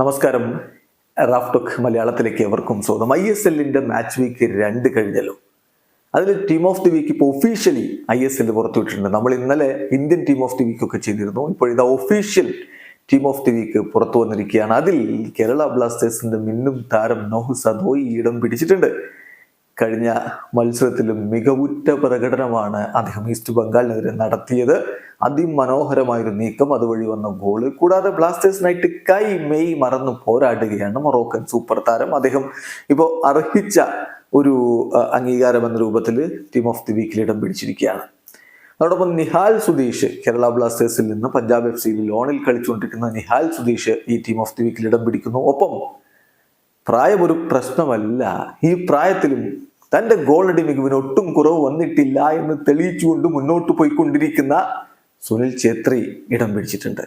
നമസ്കാരം. Raf talk മലയാളത്തിലേക്ക് എവർക്കും സ്വാഗതം. ഐ എസ് എല്ലിന്റെ മാച്ച് വീക്ക് രണ്ട് കഴിഞ്ഞല്ലോ. അതിൽ ടീം ഓഫ് ദി വീക്ക് ഇപ്പോൾ ഒഫീഷ്യലി ഐ എസ് എൽ പുറത്തുവിട്ടിട്ടുണ്ട്. നമ്മൾ ഇന്നലെ Indian team of the week ഒക്കെ ചെയ്തിരുന്നു. ഇപ്പോൾ ഇതാ official team of the week പുറത്തു വന്നിരിക്കുകയാണ്. അതിൽ കേരള ബ്ലാസ്റ്റേഴ്സിന്റെ മിന്നും താരം നോഹു സദോയി ഇടം പിടിച്ചിട്ടുണ്ട്. കഴിഞ്ഞ മത്സരത്തിലും മികവുറ്റ പ്രകടനമാണ് അദ്ദേഹം ഈസ്റ്റ് ബംഗാളിനെതിരെ നടത്തിയത്. അതിമനോഹരമായൊരു നീക്കം അതുവഴി വന്ന ഗോൾ. കൂടാതെ ബ്ലാസ്റ്റേഴ്സിനായിട്ട് കൈ മെയ് മറന്നു പോരാടുകയാണ് മൊറോക്കൻ സൂപ്പർ താരം. അദ്ദേഹം ഇപ്പോൾ അർഹിച്ച ഒരു അംഗീകാരം എന്ന രൂപത്തിൽ ടീം ഓഫ് ദി വീക്കിൽ ഇടം പിടിച്ചിരിക്കുകയാണ്. അതോടൊപ്പം നിഹാൽ സുധീഷ് കേരള ബ്ലാസ്റ്റേഴ്സിൽ നിന്ന് പഞ്ചാബ് എഫ് സിയിൽ ലോണിൽ കളിച്ചുകൊണ്ടിരിക്കുന്ന നിഹാൽ സുധീഷ് ഈ ടീം ഓഫ് ദി വീക്കിൽ ഇടം പിടിക്കുന്നു. ഒപ്പം പ്രായം ഒരു പ്രശ്നമല്ല. ഈ പ്രായത്തിലും തന്റെ ഗോളടി മികവിന് ഒട്ടും കുറവ് വന്നിട്ടില്ല എന്ന് തെളിയിച്ചുകൊണ്ട് മുന്നോട്ട് പോയിക്കൊണ്ടിരിക്കുന്ന സുനിൽ ഛേത്രി ഇടം പിടിച്ചിട്ടുണ്ട്.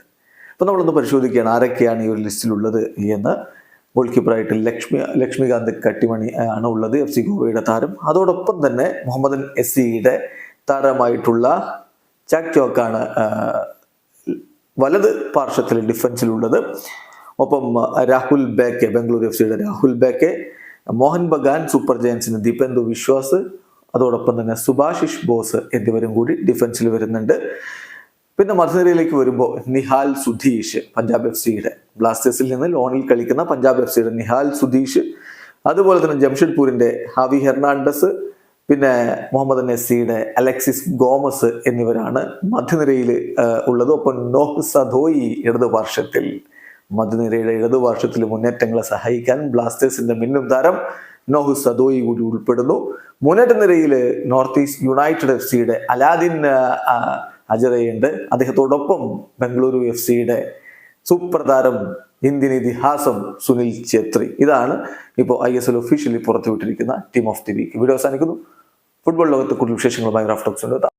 അപ്പൊ നമ്മളൊന്ന് പരിശോധിക്കുകയാണ് ആരൊക്കെയാണ് ഈ ഒരു ലിസ്റ്റിലുള്ളത് എന്ന്. ഗോൾ കീപ്പറായിട്ട് ലക്ഷ്മി ലക്ഷ്മികാന്ത് കട്ടിമണി ആണ് ഉള്ളത് എഫ് സി ഗോവയുടെ താരം. അതോടൊപ്പം തന്നെ മുഹമ്മദൻ എസ് സിയുടെ താരമായിട്ടുള്ള ചാക് ചോക്കാണ് ആ, വലത് പാർശ്വത്തിൽ ഡിഫൻസിലുള്ളത്. ഒപ്പം രാഹുൽ ബേക്കെ ബംഗളൂരു എഫ് സിയുടെ രാഹുൽ ബേക്കെ മോഹൻ ബഗാൻ സൂപ്പർ ജയൻസിന് ദീപേന്ദു വിശ്വാസ് അതോടൊപ്പം തന്നെ സുഭാഷിഷ് ബോസ് എന്നിവരും കൂടി ഡിഫൻസിൽ വരുന്നുണ്ട്. പിന്നെ മധ്യനിരയിലേക്ക് വരുമ്പോൾ നിഹാൽ സുധീഷ് പഞ്ചാബ് എഫ് സിയുടെ ബ്ലാസ്റ്റേഴ്സിൽ നിന്ന് ലോണിൽ കളിക്കുന്ന പഞ്ചാബ് എഫ് സിയുടെ നിഹാൽ സുധീഷ് അതുപോലെ തന്നെ ജംഷഡ്പൂരിന്റെ ഹാവി ഹെർണാണ്ടസ് പിന്നെ മുഹമ്മദ് നെസ്സിയുടെ അലക്സിസ് ഗോമസ് എന്നിവരാണ് മധ്യനിരയിൽ ഉള്ളത്. ഒപ്പം നോഹ് സദോയി ഇടതു ഇടതു വർഷത്തിലെ മുന്നേറ്റങ്ങളെ സഹായിക്കാൻ ബ്ലാസ്റ്റേഴ്സിന്റെ മിന്നും താരം നോഹു സദോയി കൂടി ഉൾപ്പെടുന്നു. മുന്നേറ്റ നിരയിൽ നോർത്ത് ഈസ്റ്റ് യുണൈറ്റഡ് എഫ് സിയുടെ അലാദിൻ അജറയുണ്ട്. അദ്ദേഹത്തോടൊപ്പം ബംഗളൂരു എഫ് സിയുടെ സൂപ്പർ ഇന്ത്യൻ ഇതിഹാസം സുനിൽ ഛേത്രി. ഇതാണ് ഇപ്പോൾ I S L officially പുറത്തുവിട്ടിരിക്കുന്ന team of the week. Video അവസാനിക്കുന്നു. ഫുട്ബോൾ ലോകത്ത് കൂടുതൽ വിശേഷങ്ങളുമായി റാഫ്റ്റോക്സ് ഉണ്ട്.